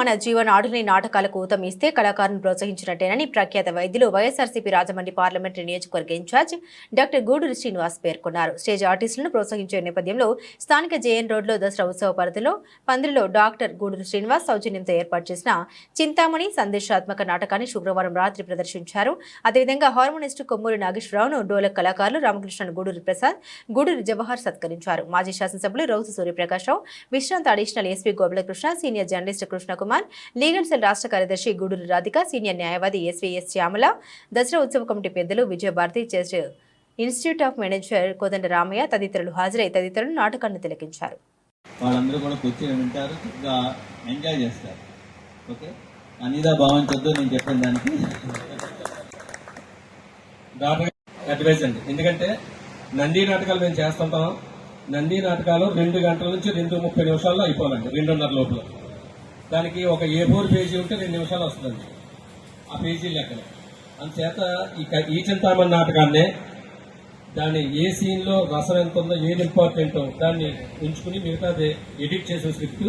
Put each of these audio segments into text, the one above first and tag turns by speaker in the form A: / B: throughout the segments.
A: మన జీవనాడుని నాటకాలకు ఊతం ఇస్తే కళాకారులను ప్రోత్సహించినట్టేనని ప్రఖ్యాత వైద్యులు వైఎస్ఆర్సీపీ రాజమండ్రి పార్లమెంటరీ నియోజకవర్గ ఇన్ఛార్జ్ డాక్టర్ గూడూరు శ్రీనివాస్ పేర్కొన్నారు. స్టేజ్ ఆర్టిస్టులను ప్రోత్సహించే నేపథ్యంలో స్థానిక జేఎన్ రోడ్లో దసరా ఉత్సవ పరిధిలో పందిరిలో డాక్టర్ గూడూరు శ్రీనివాస్ సౌజన్యంతో ఏర్పాటు చేసిన చింతామణి సందేశాత్మక నాటకాన్ని శుక్రవారం రాత్రి ప్రదర్శించారు. అదేవిధంగా హార్మోనిస్టు కొమ్మూరి నాగేశ్వరరావును డోలక్ కళాకారులు రామకృష్ణ గూడూరు ప్రసాద్ గూడూరు జవహర్ సత్కరించారు. మాజీ శాసనసభ్యులు రౌతు సూర్యప్రకాశ్రావు విశ్రాంత additional SP Gopalakrishna senior journalist Krishnakumar Kumar legal cell రాష్ట్ర కార్యదర్శి గూడూరు రాధిక సీనియర్ న్యాయవాది ఎస్వీఎస్ శ్యామల దసరా ఉత్సవ కమిటీ పెద్దలు Vijayabharathi church institute of manager Kodanda Ramaiah తదితరులు హాజరై తదితరులు నాటకాన్ని తిలకించారు.
B: వాళ్ళందరూ కూడా కూర్చొని వింటారు చక్కగా ఎంజాయ్ చేస్తారు. ఓకే? అనిదా భావించొద్దు నేను చెప్పిన దానికి.
C: అడ్వైజ్ అండి ఎందుకంటే నంది నాటకాలు మేము చేస్తుంటాం. నంది నాటకాలు రెండు గంటల నుంచి రెండు ముప్పై నిమిషాల్లో అయిపోవాలండి రెండున్నర లోపల. దానికి ఒక ఏ ఫోర్ పేజీ ఉంటే రెండు నిమిషాలు వస్తుందండి. ఆ పేజీ లెక్కన. అందుచేత ఈ ఈ చింతామణి నాటకాన్నే దాన్ని ఏ సీన్లో రసం ఎంత ఉందో ఏది ఇంపార్టెంటో దాన్ని ఉంచుకుని మిగతాది ఎడిట్ చేసే స్క్రిప్ట్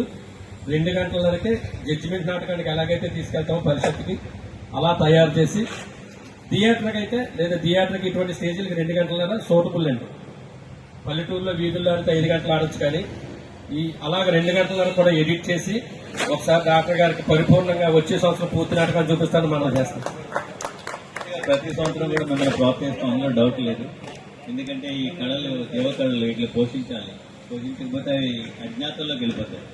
C: రెండు గంటల వరకే జడ్జిమెంట్ నాటకానికి ఎలాగైతే తీసుకెళ్తామో పరిషత్కి అలా తయారు చేసి థియేటర్కి అయితే లేదా థియేటర్కి ఇటువంటి స్టేజీలకి రెండు గంటల సూటబుల్ అండి. పల్లెటూరులో వీధుల్లో ఆడితే ఐదు గంటలు ఆడొచ్చు కానీ ఈ అలాగ రెండు గంటల వరకు కూడా ఎడిట్ చేసి ఒకసారి డాక్టర్ గారికి పరిపూర్ణంగా వచ్చే సంవత్సరం పూర్తి నాటకాలు చూపిస్తాను మనం చేస్తాం
B: ప్రతి సంవత్సరం కూడా మిమ్మల్ని ప్రోత్సహిస్తాం అందులో డౌట్ లేదు. ఎందుకంటే ఈ కళలు యువ కళలు ఇట్లా పోషించాలి. పోషించకపోతే అవి అజ్ఞాతంలోకి వెళ్ళిపోతాయి.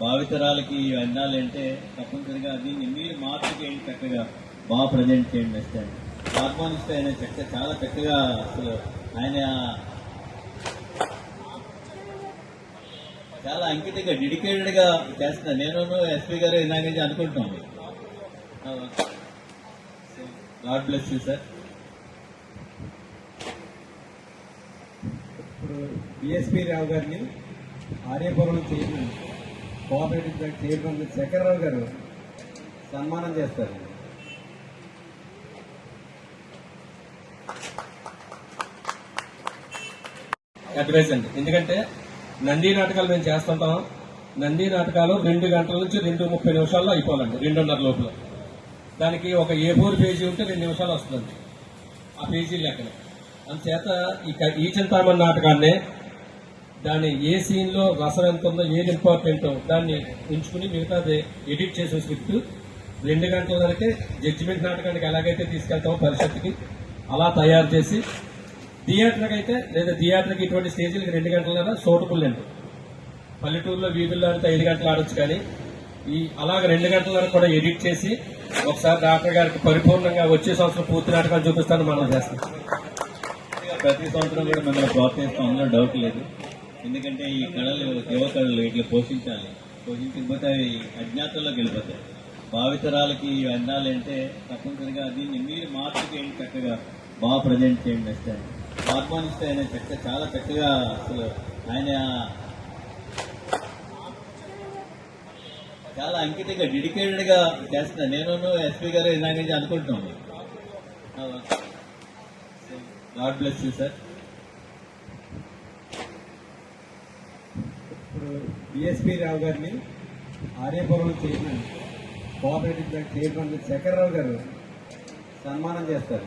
B: భావితరాలకి ఇవి అందాలంటే తప్పనిసరిగా దీన్ని మీరు మార్పు చేయండి చక్కగా బాగా ప్రజెంట్ చేయండి నెక్స్ట్ టైం హార్మోనిస్ట్ ఆయన చక్క చాలా చక్కగా అసలు ఆయన చాలా అంకితంగా డెడికేటెడ్గా చేస్తున్నారు నేను ఎస్పీ గారు ఇందాక నుంచి అనుకుంటున్నాం. God bless you sir.
D: ఇప్పుడు బిఎస్పీ రావు గారిని Aryapuram chairman cooperative bank chairman Shankarrao గారు సన్మానం చేస్తారు.
C: అడ్వైజ్ అండి. ఎందుకంటే నంది నాటకాలు మేము చేస్తుంటాం. నంది నాటకాలు రెండు గంటల నుంచి రెండు ముప్పై నిమిషాల్లో అయిపోవాలండి రెండున్నర లోపల. దానికి ఒక ఏ ఫోర్ పేజీ ఉంటే రెండు నిమిషాలు వస్తుందండి ఆ పేజీ లెక్కన. అందుచేత ఇక ఈ చింతామణి నాటకాన్ని దాన్ని ఏ సీన్లో రసం ఎంత ఉందో ఏది ఇంపార్టెంటో దాన్ని ఉంచుకుని మిగతాది ఎడిట్ చేసిన స్క్రిప్ట్ రెండు గంటల వరకే జడ్జిమెంట్ నాటకానికి ఎలాగైతే తీసుకెళ్తామో పరిషత్కి అలా తయారు చేసి థియేటర్కి అయితే లేదా థియేటర్కి ఇటువంటి స్టేజీలకి రెండు గంటల సూటబుల్ అండి పల్లెటూరులో వీధుల్లో ఆడితే ఐదు గంటలు ఆడొచ్చు కానీ ఈ అలాగ రెండు గంటల వరకు కూడా ఎడిట్ చేసి ఒకసారి డాక్టర్ గారికి పరిపూర్ణంగా వచ్చే సంవత్సరం పూర్తి నాటకాలు చూపిస్తాను మనం చేస్తాం.
B: ప్రతి సంవత్సరం కూడా మిమ్మల్ని ప్రోత్సహిస్తాం అందులో డౌట్ లేదు. ఎందుకంటే ఈ కళలు యువ కళలు ఇట్లా పోషించాలి. పోషించకపోతే అవి అజ్ఞాతంలోకి వెళ్ళిపోతాయి. భావితరాలకి ఇవి అందాలంటే తప్పనిసరిగా దీన్ని మీరు మార్పు చేయండి చక్కగా బాగా ప్రజెంట్ చేయండి నెక్స్ట్ ఆహ్వానిస్తే ఆయన చక్క చాలా చక్కగా అసలు ఆయన చాలా అంకితంగా డెడికేటెడ్గా నేను ఎస్పీ గారు ఇందాక అనుకుంటున్నాను గాడ్ బ్లెస్ యూ సార్.
D: ఇప్పుడు బిఎస్పీ రావు గారిని Aryapuram chairman cooperative bank chairman Rao గారు సన్మానం చేస్తారు.